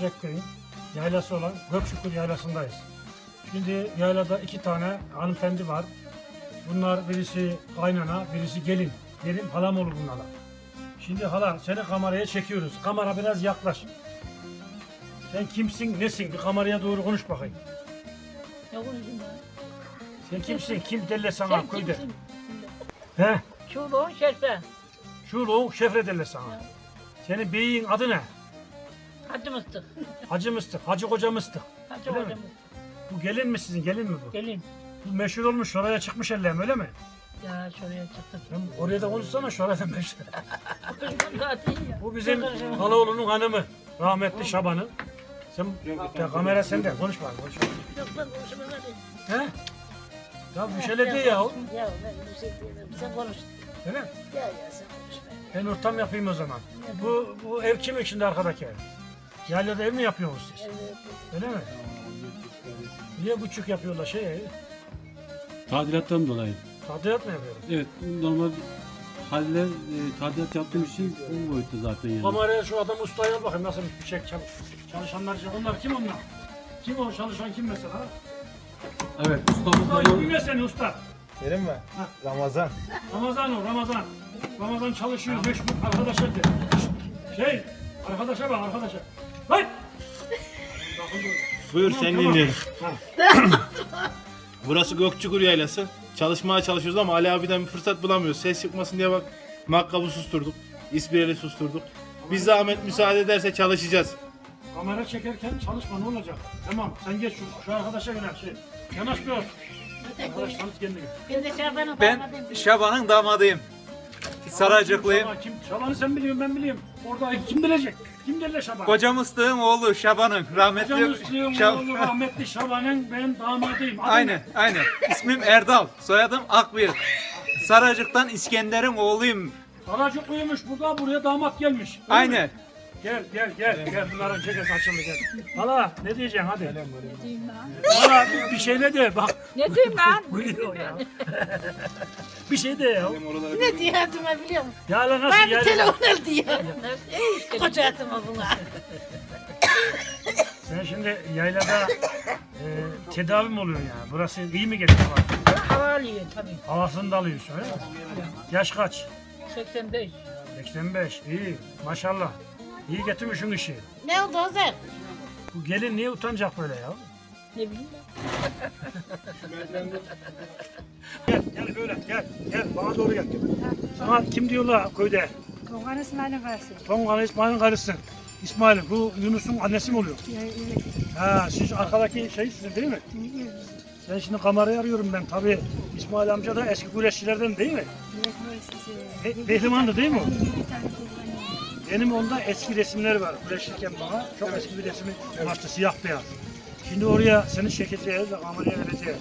Çekköy'ün yaylası olan Gökçukur Yaylası'ndayız. Şimdi yaylada iki tane hanımefendi var. Bunlar birisi kaynana, birisi gelin. Gelin halam olur bunlara. Şimdi hala seni kameraya çekiyoruz. Kamera biraz yaklaş. Sen kimsin, nesin? Bir kameraya doğru konuş bakayım. Ne konuşayım ben? Sen kimsin? Kim derler sana Sen köyde? kimsin? He? Çubuğun şerfe. Şulu şefre derler sana. Senin beyin adı ne? Hacı mıstık. Hacı Mıstık, Hacı Koca Mıstık. Hacı Öyle mi? hocamız. Bu gelin mi sizin, gelin mi bu? Gelin. Bu meşhur olmuş, oraya çıkmış ellem öyle mi? Ya şuraya çıktık. Sen oraya da konuşsana, şuraya da meşhur. Bu bizim Kızım. Halaoğlu'nun hanımı, rahmetli Şaban'ı. Sen, ya kamera sende, konuş bari, konuş. Yok lan konuşma hadi. He? Ya bir şeyle de ya, Ya ben bir şey diyemem. Sen konuş. öyle mi? Ya ya sen konuşma. Ben ortam yapayım o zaman. Bu, bu ev kimin şimdi arkadaki ev? Yaylada ev mi yapıyorsunuz siz? Evet. Öyle mi? Niye buçuk yapıyorlar şey? Tadilattan dolayı. Tadilat mı yapıyorlar? Evet normal halde e, tadilat yaptığım için bu boyutta zaten yani. Kameraya şu adam ustaya al bakayım nasılmış bir çek çalış. Çalışanlar. Onlar kim onlar? Kim o çalışan kim mesela? Evet ustamız Usta zaman ismi ne senin usta? Benim mi? Ramazan. Ramazan o Ramazan. Ramazan çalışıyor meşgul arkadaşa de. Şey arkadaşa bak arkadaşa. Lan! Buyur Tamam, seni tamam. dinliyorum. Burası Gökçukur Yaylası. Çalışmaya çalışıyoruz ama Ali abiden bir fırsat bulamıyoruz. Ses çıkmasın diye bak makkabı susturduk. İspireli susturduk. Biz zahmet müsaade ederse çalışacağız. Kamera çekerken çalışma ne olacak? Tamam sen geç şu, şu arkadaşa yönel şey. Yanaş biraz. Arkadaş tanıt kendini. Ben de Şaban'ın Ben damadıyım. Şaban'ın damadıyım. Saracıklıyım. Şaban kim? Şaban'ı sen biliyorsun ben biliyorum. Orada kim bilecek? Kim derler Şaban? Koca Mıstık'ın oğlu Şaban'ın. Rahmetli Hocam Müslü'nün Şab- oğlu rahmetli Şaban'ın ben damadıyım. Adın Aynen, aynen. İsmim Erdal, soyadım Akbıyık. Saracık'tan İskender'in oğluyum. Karacukluymuş burada buraya damat gelmiş. Değil mi? Aynen. Gel gel gel gel bunların çekesi açıldı gel. Hala ne diyeceksin hadi. Hala bir, bir şeyle de bak. Ne diyeyim lan? Gülüyor ya. bir şey de ya. Ne diyordum biliyor musun? Ya lan nasıl Ben bir yani? telefon el diye. Koca atıma buna. Sen şimdi yaylada e, tedavi mi oluyorsun yani? Burası iyi mi geliyor? Hava alıyor tabii. Havasını da alıyorsun öyle mi? Yaş kaç? 85. 85. İyi maşallah. İyi getirmişsin işi. Ne oldu Özer? Bu gelin niye utanacak böyle ya? Ne bileyim Gel gel böyle gel gel bana doğru gel. Sana kim diyorlar köyde? Kongan İsmail'in karısı. Tongan İsmail'in karısı. İsmail bu Yunus'un annesi mi oluyor? Evet. Ha siz arkadaki şey sizin değil mi? Sen şimdi kamerayı arıyorum ben tabii. İsmail amca da eski güreşçilerden değil mi? Pe- Pehlivandı değil mi o? Benim onda eski resimler var. Güreşirken bana çok eski bir resmi vardı siyah beyaz. Şimdi oraya seni çekeceğiz ve kameraya vereceğiz.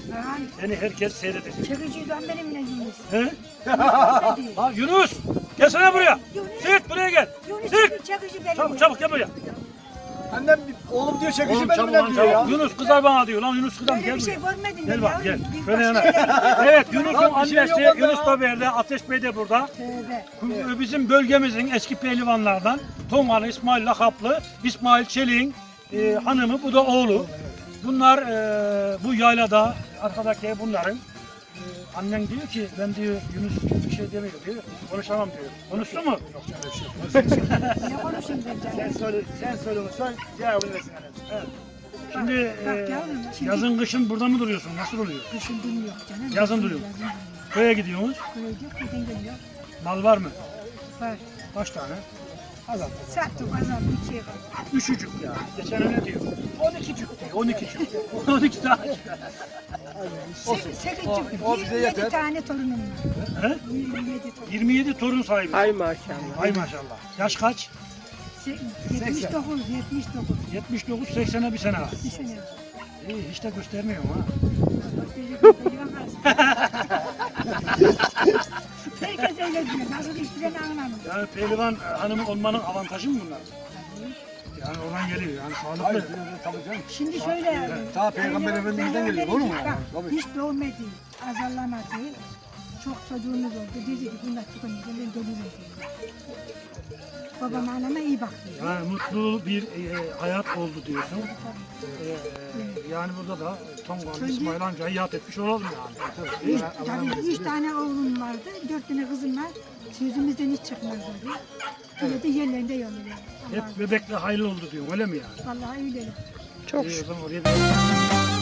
Seni herkes seyredecek. Çekiciden benimle Yunus. He? ha Yunus! Gelsene buraya! Yunus. Sırt buraya gel! Yunus Sırt! çekici benimle. Çabuk çabuk gel buraya. Annem oğlum diyor çekici Oğlum çabuk lan çabuk. Yunus kızar bana diyor lan Yunus kızar Öyle gel bir şey buraya. görmedin Gel bak gel. Şöyle yana. Evet Yunus'un Lan bir şey annesi yok onda Yunus ya. da verdi. Ateş Bey de burada. Tövbe. Bizim bölgemizin eski pehlivanlardan Tongalı İsmail lakaplı İsmail Çelik'in e, hanımı bu da oğlu. Bunlar e, bu yaylada arkadaki bunların. E, annen diyor ki ben diyor Yunus bir şey demiyor diyor. Konuşamam diyor. Konuştu mu? Yok canım bir şey. Ne konuşayım ben Sen canım? söyle, sen söyle onu sen cevabını versin annem. Evet. Şimdi e, Bak yavrum, şimdi- yazın kışın burada mı duruyorsun? Nasıl oluyor? Düşündüğüm yok canım. Yazın duruyor. Köye gidiyorsunuz. Böyle yok, gidin geliyor. Mal var mı? Var. Kaç tane? Sattık azal bir şey var. Üçücük ya. Geçen ne diyor? 12 cük diyor. 12 cük. 12 tane. Sekiz, sekiz O- çocuk. o bize 27 yeter. tane torunum var. He? 27 torun. 27 torun sahibi. Ay maşallah. Ay maşallah. Yaş kaç? Se- 79, 79. 79 80'e bir sene var. Bir sene. İyi hiç de göstermiyorum ha. Herkes öyle diyor. Nasıl işlerini anlamıyor. Yani pehlivan e, hanımı olmanın avantajı mı bunlar? Yani oradan geliyor yani sağlıklı. Şimdi şöyle. Ta Peygamber Efendimiz'den geliyor, doğru mu yani? Bak, Tabii. hiç doğmadı, azarlamadı. çok çocuğumuz oldu. Dedi ki bunlar çıkınca ben gelirim dedi. Babam anneme iyi bakıyor. Yani mutlu bir e, hayat oldu diyorsun. E, yani burada da Tongan İsmail amcayı yad etmiş olalım yani. Üç, tabii üç tane oğlum vardı, dört tane kızım var. Sözümüzden hiç çıkmaz dedi. Öyle de yerlerinde yolluyor. Hep bebekle hayırlı oldu diyorsun öyle mi yani? Vallahi öyle. Çok İyi, o zaman oraya bir-